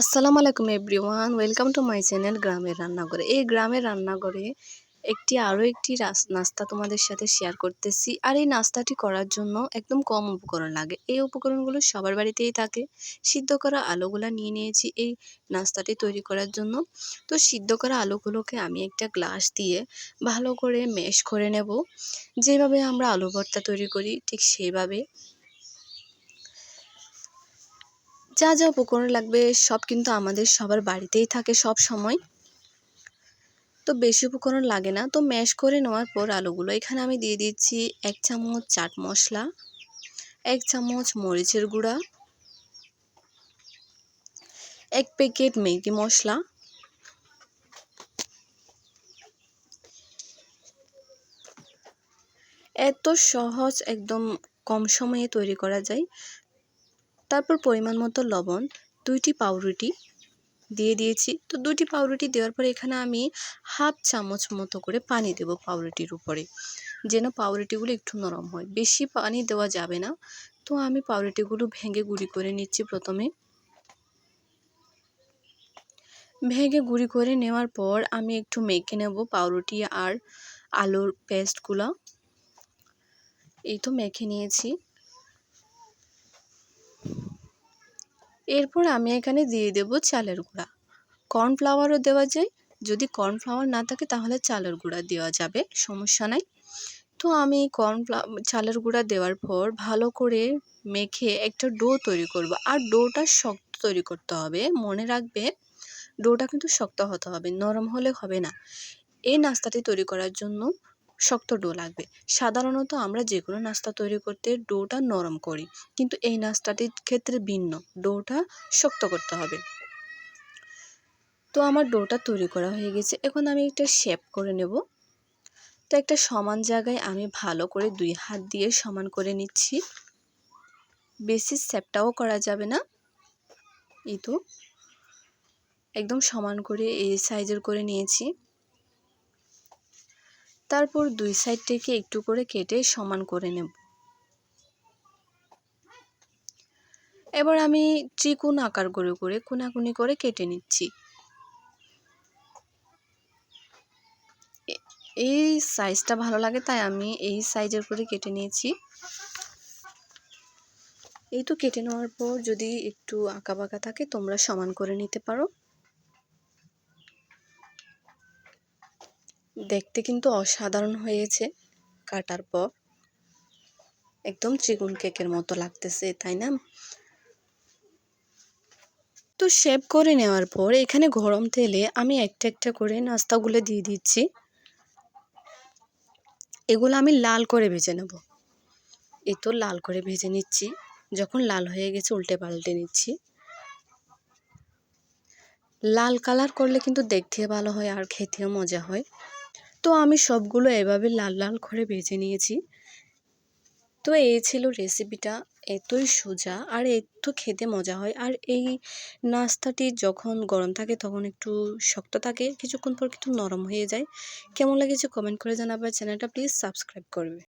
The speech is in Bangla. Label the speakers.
Speaker 1: আসসালামু আলাইকুম everyone, welcome to my channel গ্রামের রান্নাঘরে। এই গ্রামের রান্নাঘরে একটি আরও একটি নাস্তা তোমাদের সাথে শেয়ার করতেছি। আর এই নাস্তাটি করার জন্য একদম কম উপকরণ লাগে। এই উপকরণগুলো সবার বাড়িতেই থাকে। সিদ্ধ করা আলুগুলো নিয়ে নিয়েছি এই নাস্তাটি তৈরি করার জন্য। তো সিদ্ধ করা আলুগুলোকে আমি একটা গ্লাস দিয়ে ভালো করে মেশ করে নেব। যেভাবে আমরা আলু ভর্তা তৈরি করি, ঠিক সেইভাবে যা যা উপকরণ লাগবে সব কিন্তু আমাদের সবার বাড়িতেই থাকে সব সময়। তো বেশি উপকরণ লাগে না। তো ম্যাশ করে নেওয়ার পর আলুগুলো এখানে আমি দিয়ে দিচ্ছি এক চামচ চাট মশলা, এক চামচ মরিচের গুঁড়া, এক প্যাকেট ম্যাগি মশলা, এত সহজ, একদম কম সময়ে তৈরি করা যায়। তারপর পরিমাণ মতো লবণ, দুইটি পাউরুটি দিয়ে দিয়েছি। তো দুটি পাউরুটি দেওয়ার পরে এখানে আমি হাফ চামচ মতো করে পানি দেব পাউরুটির উপরে, যেন পাউরুটিগুলো একটু নরম হয়। বেশি পানি দেওয়া যাবে না। তো আমি পাউরুটিগুলো ভেঙে গুঁড়ি করে নিচ্ছি প্রথমে। ভেঙে গুঁড়ি করে নেওয়ার পর আমি একটু মেখে নেব পাউরুটি আর আলুর পেস্টগুলো। এই তো মেখে নিয়েছি। এরপর আমি এখানে দিয়ে দেব চালের গুঁড়া। কর্নফ্লাওয়ারও দেওয়া যায়। যদি কর্নফ্লাওয়ার না থাকে তাহলে চালের গুঁড়া দেওয়া যাবে, সমস্যা নাই। তো আমি কর্নফ্লা, চালের গুঁড়া দেওয়ার পর ভালো করে মেখে একটা ডো তৈরি করব। আর ডোটা শক্ত তৈরি করতে হবে, মনে রাখবে ডোটা কিন্তু শক্ত হতে হবে, নরম হলে হবে না। এই নাস্তাটি তৈরি করার জন্য শক্ত ডো লাগবে। সাধারণত আমরা যে কোনো নাস্তা তৈরি করতে ডোটা নরম করি, কিন্তু এই নাস্তাটির ক্ষেত্রে ভিন্ন। ডোটা শক্ত করতে হবে। তো আমার ডোটা তৈরি করা হয়ে গেছে। এখন আমি একটা শেপ করে নেব। তো একটা সমান জায়গায় আমি ভালো করে দুই হাত দিয়ে সমান করে নিচ্ছি। বেশি শেপটাও করা যাবে না। এই তো। একদম সমান করে এই সাইজের করে নিয়েছি। তারপর দুই সাইড থেকে একটু করে কেটে সমান করে নেব। এবার আমি ত্রিকোণ আকার করে করে কোনাকুনি করে কেটে নিচ্ছি। এই সাইজটা ভালো লাগে তাই আমি এই সাইজের করে কেটে নিয়েছি। এই তো কেটে নেওয়ার পর যদি একটু আঁকা বাঁকা থাকে তোমরা সমান করে নিতে পারো। দেখতে কিন্তু অসাধারণ হয়েছে কাটার পর। একদম চিগুন কেকের মতো লাগতেছে, তাই না? তো শেপ করে নেওয়ার পর এখানে গরম তেলে আমি একটা একটা করে নাস্তাগুলো দিয়ে দিচ্ছি। এগুলো আমি লাল করে ভেজে নেব। এই তো লাল করে ভেজে নিচ্ছি, যখন লাল হয়ে গেছে উল্টে পাল্টে নিচ্ছি। লাল কালার করলে কিন্তু দেখতে ভালো হয় আর খেতেও মজা হয়। তো আমি সবগুলো এভাবে লাল লাল করে ভেজে নিয়েছি। তো এই ছিল রেসিপিটা এতই সোজা আর এত খেতে মজা হয়। আর এই নাস্তাটি যখন গরম থাকে তখন একটু শক্ত থাকে, কিছুক্ষণ পর কিন্তু নরম হয়ে যায়। কেমন লেগেছে কমেন্ট করে জানাবে। চ্যানেলটা প্লিজ সাবস্ক্রাইব করবে।